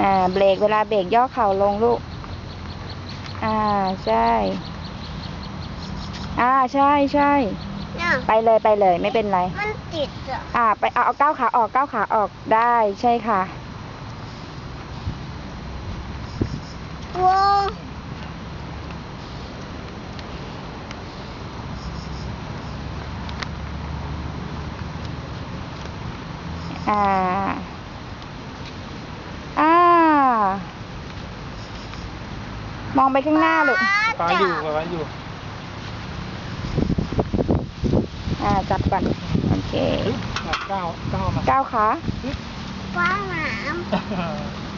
อ่าเบรกเวลาเบรกย่อเข่าลงลูก อ่าใช่ อ่าใช่ใช่เนี่ย ไปเลยไปเลยไม่เป็นไร มันติดอะ อ่า ไปเอาเอาก้าวขาออกก้าวขาออกได้ใช่ค่ะ วง อ่า อ่า มองไปข้างหน้าลูกปลาอยู่ปลาอยู่ อ่า จับก่อน โอเค ก้าวก้าวมาก้าวขา ฟ้าหนามเ